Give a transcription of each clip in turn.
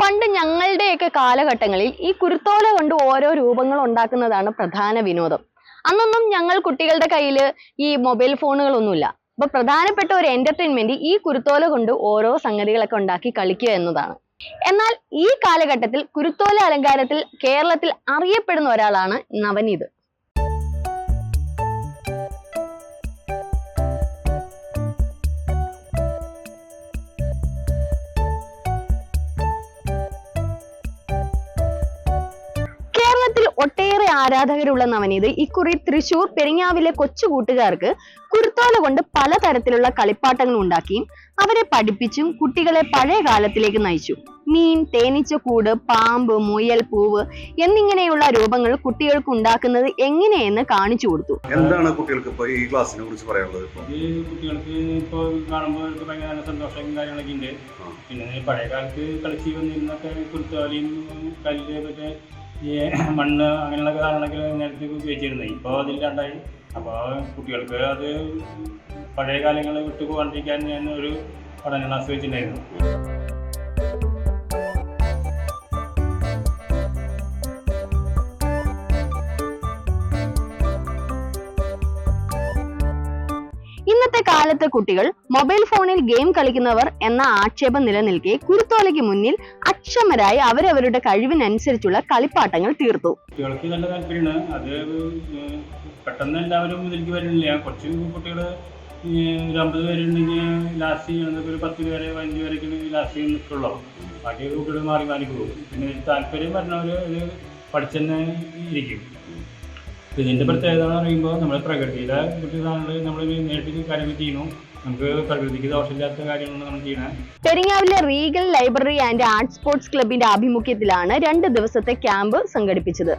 പണ്ട് ഞങ്ങളുടെയൊക്കെ കാലഘട്ടങ്ങളിൽ ഈ കുരുത്തോല കൊണ്ട് ഓരോ രൂപങ്ങൾ ഉണ്ടാക്കുന്നതാണ് പ്രധാന വിനോദം. അന്നൊന്നും ഞങ്ങൾ കുട്ടികളുടെ കയ്യിൽ ഈ മൊബൈൽ ഫോണുകളൊന്നുമില്ല. അപ്പൊ പ്രധാനപ്പെട്ട ഒരു എന്റർടൈൻമെന്റ് ഈ കുരുത്തോല കൊണ്ട് ഓരോ സംഗതികളൊക്കെ ഉണ്ടാക്കി കളിക്കുക എന്നതാണ്. എന്നാൽ ഈ കാലഘട്ടത്തിൽ കുരുത്തോല അലങ്കാരത്തിൽ കേരളത്തിൽ അറിയപ്പെടുന്ന ഒരാളാണ് നവനീത്. ആരാധകരുള്ള നവനീത് ഇക്കുറി തൃശൂർ പെരിങ്ങാവിലെ കൊച്ചു കൂട്ടുകാർക്ക് കുരുത്തോല കൊണ്ട് പലതരത്തിലുള്ള കളിപ്പാട്ടങ്ങൾ ഉണ്ടാക്കിയും അവരെ പഠിപ്പിച്ചും കുട്ടികളെ പഴയ കാലത്തിലേക്ക് നയിച്ചു. മീൻ തേനീച്ചക്കൂട് പാമ്പ് മുയൽ പൂവ് എന്നിങ്ങനെയുള്ള രൂപങ്ങൾ കുട്ടികൾക്ക് ഉണ്ടാക്കുന്നത് എങ്ങനെയെന്ന് കാണിച്ചു കൊടുത്തു. എന്താണ് കുട്ടികൾക്ക് ഇപ്പൊ ഈ ക്ലാസ്സിനെ കുറിച്ച് പറയാനുള്ളത് ഇപ്പൊ? കുട്ടികൾക്ക് ഇപ്പോൾ കാണുമ്പോൾ ഒരു ഭയങ്കര നല്ല സന്തോഷവും കാര്യങ്ങളൊക്കെ ഉണ്ട്. പിന്നെ പഴയ കാലത്ത് കളിച്ച് വന്നിരുന്നൊക്കെ കുരുത്തോലയും കല്ല് മറ്റേ ഈ മണ്ണ് അങ്ങനെയുള്ള കാര്യങ്ങളൊക്കെ നേരത്തെ ഉപയോഗിച്ചിരുന്നത്. ഇപ്പോൾ അതില്ലാണ്ടായി അപ്പോൾ കുട്ടികൾക്ക് അത് പഴയ കാലങ്ങൾ വിട്ടു പോകാണ്ടിരിക്കാൻ ഞാൻ ഒരു പഠന ക്ലാസ് വെച്ചിട്ടുണ്ടായിരുന്നു ഇന്നത്തെ കാലത്തെ കുട്ടികൾ മൊബൈൽ ഫോണിൽ ഗെയിം കളിക്കുന്നവർ എന്ന ആക്ഷേപം നിലനിൽക്കെ കുരുത്തോലയ്ക്ക് മുന്നിൽ അക്ഷമരായി അവരവരുടെ കഴിവിനനുസരിച്ചുള്ള കളിപ്പാട്ടങ്ങൾ തീർത്തു. കുട്ടികൾക്ക് നല്ല താല്പര്യമാണ് അത് പെട്ടെന്ന് എല്ലാവരും ഇതിലേക്ക് വരുന്നില്ല. കുറച്ച് കുട്ടികൾ ഒരു അമ്പത് പേരുണ്ടെങ്കിൽ ലാസ്റ്റ് ചെയ്യുന്നത് ഒരു പത്ത് പേരെ പതിനഞ്ച് പേരൊക്കെ ലാസ്റ്റ് നിൽക്കുള്ളൂ. ബാക്കി കുട്ടികൾ മാറി മാറി പോകും. പിന്നെ താല്പര്യം പറഞ്ഞവർ ഇത് പഠിച്ചെന്നെ ഇരിക്കും. ഇതിന്റെ പ്രത്യേകത എന്ന് പറയുമ്പോൾ നമ്മൾ പ്രകൃതിയുടെ കുട്ടി സാധനങ്ങൾ നമ്മൾ നേരിട്ട് കാര്യങ്ങൾ ചെയ്യുന്നു. നമുക്ക് നമ്മൾ പെരിങ്ങാവിലെ regal library and arts sports ക്ലബിന്റെ ആഭിമുഖ്യത്തിലാണ് രണ്ട് ദിവസത്തെ ക്യാമ്പ് സംഘടിപ്പിച്ചത്.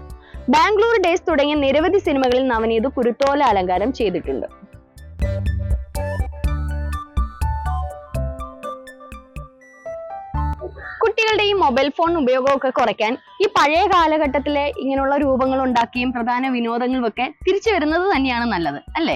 ബാംഗ്ലൂർ ഡേയ്സ് തുടങ്ങിയ നിരവധി സിനിമകളിൽ നവനീത് കുരുത്തോല അലങ്കാരം ചെയ്തിട്ടുണ്ട്. കുട്ടികളുടെ ഈ മൊബൈൽ ഫോൺ ഉപയോഗമൊക്കെ കുറയ്ക്കാൻ ഈ പഴയ കാലഘട്ടത്തിലെ ഇങ്ങനെയുള്ള രൂപങ്ങൾ ഉണ്ടാക്കിയും പ്രധാന വിനോദങ്ങളും ഒക്കെ തിരിച്ചു വരുന്നത് തന്നെയാണ് നല്ലത് അല്ലേ?